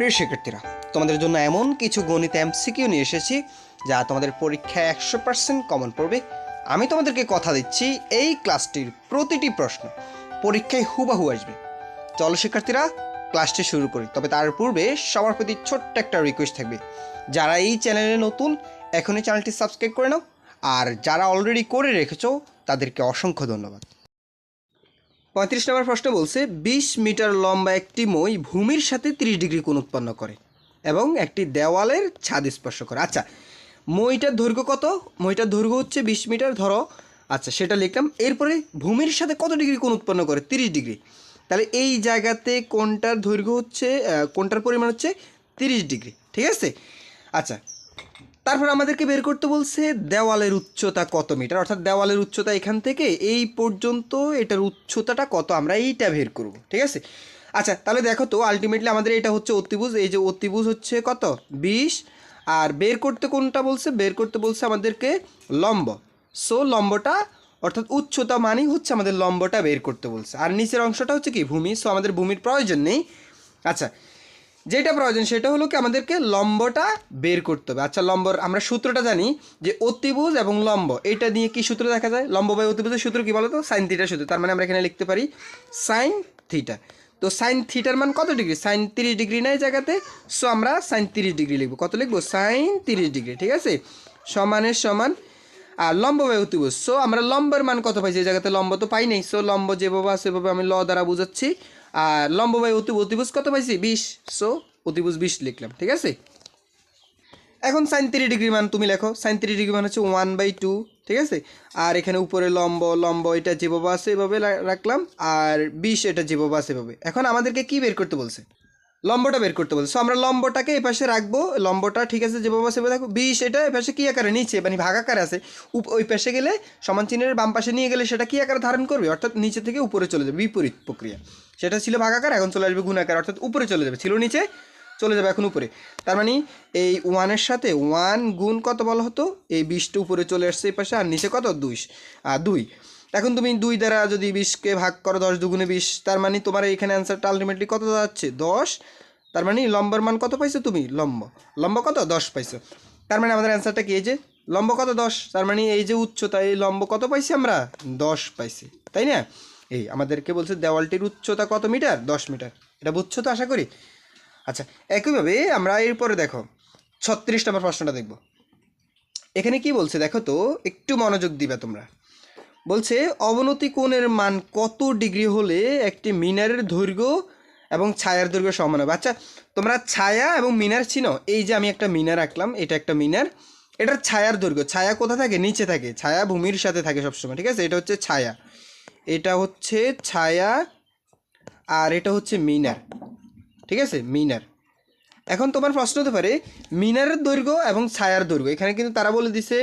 প্রিয় শিক্ষার্থীরা, তোমাদের জন্য এমন কিছু গণিত এমসিকিউ নিয়ে এসেছি যা তোমাদের পরীক্ষায় একশো পার্সেন্ট কমন পড়বে। আমি তোমাদেরকে কথা দিচ্ছি এই ক্লাসটির প্রতিটি প্রশ্ন। পরীক্ষায় হুবাহু আসবে। চলো শিক্ষার্থীরা, ক্লাসটি শুরু করি। তবে তার পূর্বে সবার প্রতি ছোট্ট একটা রিকোয়েস্ট থাকবে। যারা এই চ্যানেলে নতুন, এখনই চ্যানেলটি সাবস্ক্রাইব করে নাও। আর যারা অলরেডি করে রেখেছো, তাদেরকে অসংখ্য ধন্যবাদ। পঁয়ত্রিশ নম্বর প্রশ্ন বলছে, বিশ মিটার লম্বা একটি মই ভূমির সাথে তিরিশ ডিগ্রি কোণ উৎপন্ন করে এবং একটি দেওয়ালের ছাদ স্পর্শ করে। আচ্ছা মইটার দৈর্ঘ্য কত? মইটার দৈর্ঘ্য হচ্ছে বিশ মিটার, ধরো। আচ্ছা সেটা লিখলাম। এরপরে ভূমির সাথে কত ডিগ্রি কোণ উৎপন্ন করে? তিরিশ ডিগ্রি। তাহলে এই জায়গাতে কোনটার দৈর্ঘ্য হচ্ছে কোনটার পরিমাণ হচ্ছে তিরিশ ডিগ্রি। ঠিক আছে? আচ্ছা তারপর আমাদেরকে বের করতে বলছে, দেওয়ালের উচ্চতা কত মিটার? অর্থাৎ দেওয়ালের উচ্চতা এখান থেকে এই পর্যন্ত এটার উচ্চতাটা কত আমরা এইটা বের করব, ঠিক আছে? আচ্ছা তাহলে দেখো তো আলটিমেটলি আমাদের এটা হচ্ছে অতিভুজ, এই যে অতিভুজ হচ্ছে কত? বিশ। আর বের করতে কোনটা বলছে? বের করতে বলছে আমাদেরকে লম্ব। সো লম্বটা, অর্থাৎ উচ্চতা মানেই হচ্ছে আমাদের লম্বটা বের করতে বলছে। আর নিচের অংশটা হচ্ছে কি? ভূমি। সো আমাদের ভূমির প্রয়োজন নেই। আচ্ছা যেটা প্রয়োজন সেটা হলো কি আমাদেরকে লম্বটা বের করতে হবে। আচ্ছা লম্বর, আমরা সূত্রটা জানি যে অতিভুজ এবং লম্ব, এটা দিয়ে কি সূত্র দেখা যায়? লম্ব বাই অতিভুজের সূত্র কি বলো তো সাইন থিটার সূত্র। তার মানে আমরা এখানে লিখতে পারি সাইন থিটা তো সাইন থিটার মান কত ডিগ্রি? সাইন তিরিশ ডিগ্রি নাই জায়গাতে সো আমরা সাইন তিরিশ ডিগ্রি লিখব। কত লিখব? সাইন তিরিশ ডিগ্রি, ঠিক আছে? সমানের সমান, আর লম্ব বাই অতিভুজ। সো আমরা লম্বের মান কত পাইছি এই জায়গাতে লম্ব তো পাই নাই। সো লম্ব যেভাবে আছে, সেভাবে আমি ল দ্বারা বুঝাচ্ছি। আর লম্ব বাই অতি অতিভুজ কত পাইছি? বিশ। সো অতিভুজ বিশ লিখলাম, ঠিক আছে? এখন সাইন ডিগ্রি মান তুমি লেখো। সাইন ডিগ্রি মান হচ্ছে ওয়ান বাই টু ঠিক আছে? আর এখানে উপরে লম্ব লম্ব, এটা যেভাবে আছে এভাবে রাখলাম। আর বিশ এটা যেভাবে আছে এভাবে। এখন আমাদেরকে কি বের করতে বলছে? লম্বটা বের করতে বলছে। সো আমরা লম্বটাকে এই পাশে রাখব। লম্বটা ঠিক আছে, যেভাবে সেভাবে রাখব বিশ এটা এই পাশে কি আকারে? নিচে মানে ভাগ আকারে আছে। ওই পাশে গেলে সমান চিহ্নের বাম পাশে নিয়ে গেলে সেটা কী আকারে ধারণ করবে? অর্থাৎ নিচে থেকে উপরে চলে যাবে, বিপরীত প্রক্রিয়া। সেটা ছিল ভাগাকার এখন চলে আসবে গুণাকার অর্থাৎ উপরে চলে যাবে। ছিল নিচে, চলে যাবে এখন উপরে। তার মানে এই ওয়ানের সাথে ওয়ান গুণ কত বলা হতো? এই বিশটা উপরে চলে আসছে এই পাশে, আর নিচে কত? দুই। আর দুই। এখন তুমি দুই দ্বারা যদি বিশকে ভাগ করো, দশ দুগুণে বিশ, তার মানে তোমার এখানে অ্যান্সারটা আলটিমেটলি কত দাঁড়াচ্ছে দশ। তার মানে লম্বার মান কত পাইছো তুমি? লম্ব। লম্ব কত? দশ পাইছো। তার মানে আমাদের অ্যান্সারটা কি এই যে? লম্ব কত? দশ। তার মানে এই যে উচ্চতা এই লম্ব কত পাইছি আমরা? দশ পাইছি। তাই না? এই আমাদেরকে বলছে দেওয়ালটির উচ্চতা কত মিটার? দশ মিটার। এটা বুঝছ তো? আশা করি। আচ্ছা একইভাবে আমরা এরপরে দেখো, ছত্রিশ নম্বর প্রশ্নটা দেখব। এখানে কি বলছে দেখো তো? একটু মনোযোগ দিবে তোমরা। বলছে, অবনতি কোণের মান কত ডিগ্রি হলে একটি মিনারের দৈর্ঘ্য এবং ছায়ার দৈর্ঘ্য সমান হবে? আচ্ছা তোমরা ছায়া এবং মিনার চিনো? এই যে আমি একটা মিনার আঁকলাম, এটা একটা মিনার। এটার ছায়ার দৈর্ঘ্য, ছায়া কোথা থাকে? নিচে থাকে। ছায়া ভূমির সাথে থাকে সবসময়, ঠিক আছে? এটা হচ্ছে ছায়া। এটা হচ্ছে ছায়া আর এটা হচ্ছে মিনার, ঠিক আছে? মিনার। এখন তোমার প্রশ্ন হতে পারে, মিনারের দৈর্ঘ্য এবং ছায়ার দৈর্ঘ্য। এখানে কিন্তু তারা বলে দিছে,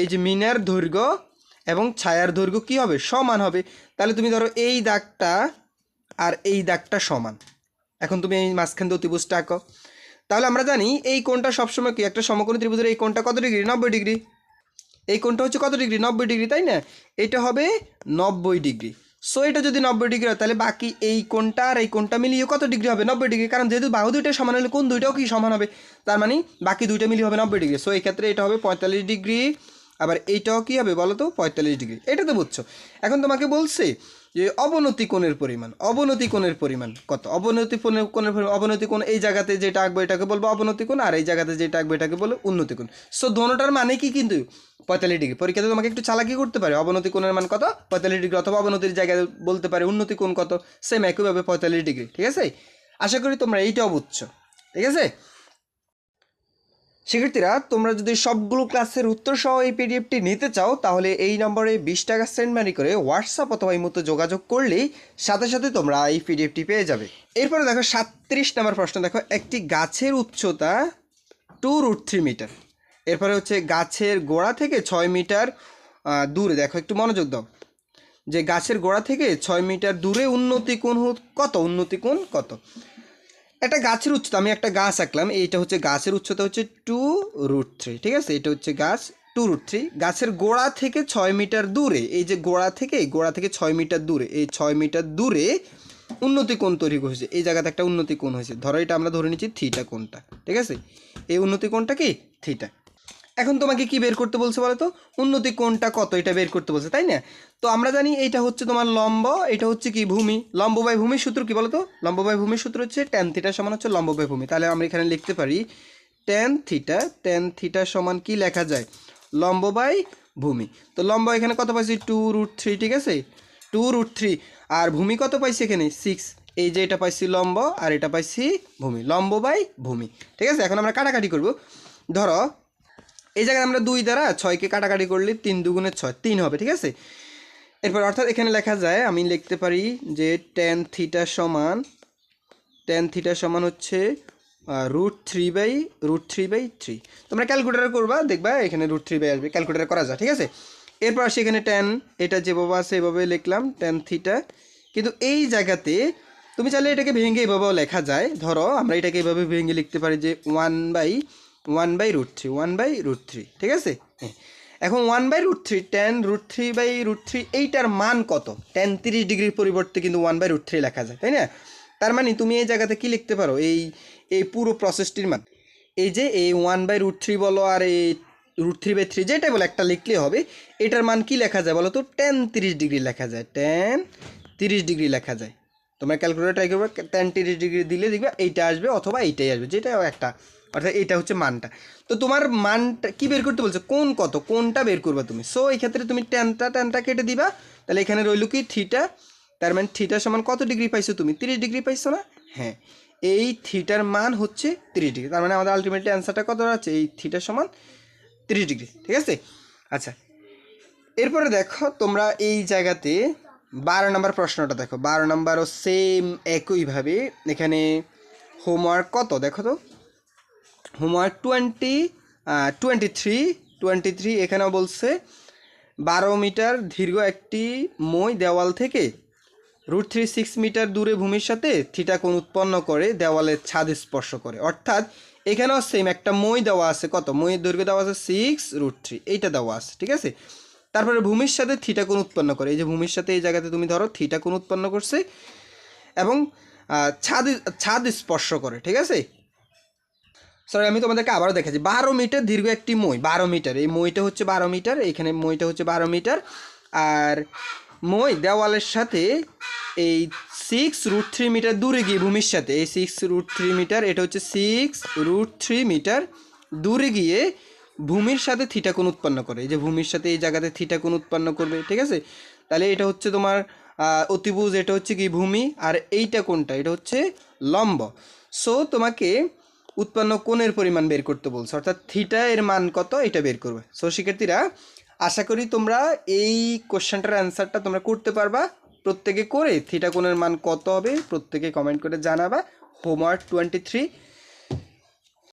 এই যে মিনার দৈর্ঘ্য এবং ছায়ার দৈর্ঘ্য কি হবে? সমান হবে। তাহলে তুমি ধরো এই দাগটা আর এই দাগটা সমান। এখন তুমি এই মাঝখান দিয়ে অতিভুজটা আঁকো তাহলে আমরা জানি এই কোণটা সবসময় কি? একটা সমকোণী ত্রিভুজের এই কোণটা কত ডিগ্রি? নব্বই ডিগ্রি। এই কোণটা হচ্ছে কত ডিগ্রি? নব্বই ডিগ্রি, তাই না? এটা হবে নব্বই ডিগ্রি। সো এটা যদি নব্বই ডিগ্রি হয়, তাহলে বাকি এই কোণটা আর এই কোণটা মিলিয়ে কত ডিগ্রি হবে? নব্বই ডিগ্রি। কারণ যেহেতু বাহু দুইটা সমান হলে কোন দুইটাও কি সমান হবে? তার মানে বাকি দুইটা মিলিয়ে হবে নব্বই ডিগ্রি। সো এই ক্ষেত্রে এটা হবে পঁয়তাল্লিশ ডিগ্রি। আবার এইটাও কী হবে বলো তো পঁয়তাল্লিশ ডিগ্রি। এটা তো বুঝছ। এখন তোমাকে বলছে যে অবনতি কোণের পরিমাণ, অবনতি কোণের পরিমাণ কত? অবনতি কোণের কোণের পরিমাণ, অবনতি কোণ এই জায়গাতে যেটা আঁকবো এটাকে বলব অবনতি কোণ, আর এই জায়গাতে যেটা আঁকবো এটাকে বলব উন্নতি কোণ। সো দোনোটার মানে কি কিন্তু? পঁয়তাল্লিশ ডিগ্রি। পরীক্ষাতে তোমাকে একটু চালাকি করতে পারে। অবনতি কোণের মান কত? পঁয়তাল্লিশ ডিগ্রি অথবা অবনতির জায়গায় বলতে পারে উন্নতি কোণ কত? সেম একইভাবে পঁয়তাল্লিশ ডিগ্রি। ঠিক আছে? আশা করি তোমরা এইটাও বুঝছ। ঠিক আছে? শিক্ষার্থীরা, তোমরা যদি সবগুলো ক্লাসের উত্তর সহ এই পিডিএফটি নিতে চাও, তাহলে এই নম্বরে বিশ টাকা সেন্ড মানি করে হোয়াটসঅ্যাপ অথবা এই মতো যোগাযোগ করলেই সাথে সাথে তোমরা এই পিডিএফটি পেয়ে যাবে। এরপরে দেখো সাতত্রিশ নম্বর প্রশ্ন, দেখো, একটি গাছের উচ্চতা টু রুট থ্রি মিটার এরপরে হচ্ছে গাছের গোড়া থেকে ছয় মিটার দূরে, দেখো, একটু মনোযোগ দাও। যে গাছের গোড়া থেকে ছয় মিটার দূরে উন্নতি কোণ কত? উন্নতি কোণ কত? একটা গাছের উচ্চতা, আমি একটা গাছ আঁকলাম, এইটা হচ্ছে গাছের উচ্চতা হচ্ছে টু রুট থ্রি ঠিক আছে? এটা হচ্ছে গাছ টু রুট থ্রি গাছের গোড়া থেকে ছয় মিটার দূরে, এই যে গোড়া থেকে গোড়া থেকে ছয় মিটার দূরে, এই ছয় মিটার দূরে উন্নতি কোণ তৈরি হয়েছে, এই জায়গাতে একটা উন্নতি কোণ হয়েছে, ধরো এটা আমরা ধরে নিচ্ছি থিটা কোণটা, ঠিক আছে? এই উন্নতি কোণটা কি? থিটা এখন তোমাকে কি বের করতে বলছে বলো তো? উন্নতি কোণটা কত? এটা বের করতে বলছে, তাই না? তো আমরা জানি এটা হচ্ছে তোমার লম্ব, এটা হচ্ছে কি ভূমি? লম্ব বাই ভূমির সূত্র কি বলো তো লম্ব বাই ভূমির সূত্র হচ্ছে ট্যান থিটা সমান হচ্ছে লম্ব বাই ভূমি। তাহলে আমরা এখানে লিখতে পারি ট্যান থিটা ট্যান থিটা সমান কি লেখা যায়? লম্ব বাই ভূমি। তো লম্ব এখানে কত পাইছি? টু রুট থ্রি ঠিক আছে? টু রুট থ্রি আর ভূমি কত পাইছি এখানে? সিক্স এই যে এটা পাইছি লম্ব, আর এটা পাইছি ভূমি। লম্ব বাই ভূমি। ঠিক আছে? এখন আমরা কাটাকাটি করব। ধরো এই জায়গায় আমরা দুই দ্বারা ছয়কে কাটাকাটি করলে তিন দুগুণের ছয়, তিন হবে, ঠিক আছে? এরপর অর্থাৎ এখানে লেখা যায়, আমি লিখতে পারি যে টেন থিটা সমান টেন থিটা সমান হচ্ছে root three by root three by three তোমরা ক্যালকুলেটার করবা, দেখবা এখানে রুট থ্রি বাই আসবে ক্যালকুলেটার করা যায়, ঠিক আছে? এরপর আসি এখানে টেন এটা যেভাবে আছে এভাবে লিখলাম টেন থিটা কিন্তু এই জায়গাতে তুমি চাইলে এটাকে ভেঙে এভাবেও লেখা যায়। ধরো, আমরা এটাকে এভাবে ভেঙে লিখতে পারি যে one by one by root three one by root three ঠিক আছে? হ্যাঁ। এখন one by root three tan root three by root three এইটার মান কত? টেন তিরিশ ডিগ্রির পরিবর্তে কিন্তু ওয়ান বাই রুট থ্রি লেখা যায়, তাই না? তার মানে তুমি এই জায়গাতে কি লিখতে পারো? এই এই পুরো প্রসেসটির মান। এই যে এই ওয়ান বাই রুট থ্রি বলো আর এই রুট থ্রি বাই থ্রি যেটাই বলো, একটা লিখলে হবে। এটার মান কি লেখা যায় বলো তো? টেন তিরিশ ডিগ্রি লেখা যায়। টেন তিরিশ ডিগ্রি লেখা যায়। তোমরা ক্যালকুলেটর করবে টেন তিরিশ ডিগ্রি দিলে দেখবে এইটা আসবে অথবা এইটাই আসবে যেটা একটা। অর্থাৎ এটা হচ্ছে মানটা। তো তোমার মানটা কি বের করতে বলছে? কোন কত? কোনটা বের করবে তুমি। সো এই ক্ষেত্রে তুমি টেনটা টেনটা কেটে দিবা। তাহলে এখানে রইল কি? থিটা তার মানে থিটা সমান কত ডিগ্রি পাইছো তুমি? তিরিশ ডিগ্রি পাইছো না? হ্যাঁ। এই থিটার মান হচ্ছে তিরিশ ডিগ্রি তার মানে আমাদের আলটিমেটলি অ্যান্সারটা কত আছে? এই থিটার সমান তিরিশ ডিগ্রি ঠিক আছে? আচ্ছা। এরপরে দেখো, তোমরা এই জায়গাতে বারো নম্বর প্রশ্নটা দেখো। বারো নম্বরও সেম একইভাবে। এখানে হোমওয়ার্ক কত? দেখো তো। Homework twenty twenty three twenty three এখানেও বলছে, বারো মিটার দীর্ঘ একটি মই দেওয়াল থেকে রুট থ্রি সিক্স মিটার দূরে ভূমির সাথে থিটা কোণ উৎপন্ন করে দেওয়ালের ছাদ স্পর্শ করে। অর্থাৎ এখানেও সেম একটা মই দেওয়া আছে, কত? মইয়ের দৈর্ঘ্য দেওয়া আছে সিক্স রুট থ্রি এইটা দেওয়া আছে, ঠিক আছে? তারপরে ভূমির সাথে থিটা কোণ উৎপন্ন করে, এই যে ভূমির সাথে এই জায়গাতে তুমি ধরো থিটা কোণ উৎপন্ন করছে এবং ছাদ ছাদ স্পর্শ করে, ঠিক আছে? সরি আমি তোমাদেরকে আবারও দেখাচ্ছি। বারো মিটার দীর্ঘ একটি মই, বারো মিটার এই মইটা হচ্ছে বারো মিটার এইখানে মইটা হচ্ছে বারো মিটার আর মই দেওয়ালের সাথে এই সিক্স রুট থ্রি মিটার দূরে গিয়ে ভূমির সাথে, এই সিক্স রুট থ্রি মিটার এটা হচ্ছে সিক্স রুট থ্রি মিটার দূরে গিয়ে ভূমির সাথে থিটা কোণ উৎপন্ন করে। এই যে ভূমির সাথে এই জায়গাতে থিটা কোণ উৎপন্ন করবে, ঠিক আছে? তাহলে এটা হচ্ছে তোমার অতিভুজ, এটা হচ্ছে কি ভূমি? আর এইটা কোনটা এটা হচ্ছে লম্ব। সো তোমাকে উৎপন্ন কোণের পরিমাণ বের করতে বলছে। অর্থাৎ থিটা এর মান কত? এটা বের করবে। সো শিক্ষার্থীরা, আশা করি তোমরা এই কোশ্চেনটার অ্যান্সারটা তোমরা করতে পারবা। প্রত্যেকে করে থিটা কোণের মান কত হবে, প্রত্যেকে কমেন্ট করে জানাবা। Homework twenty three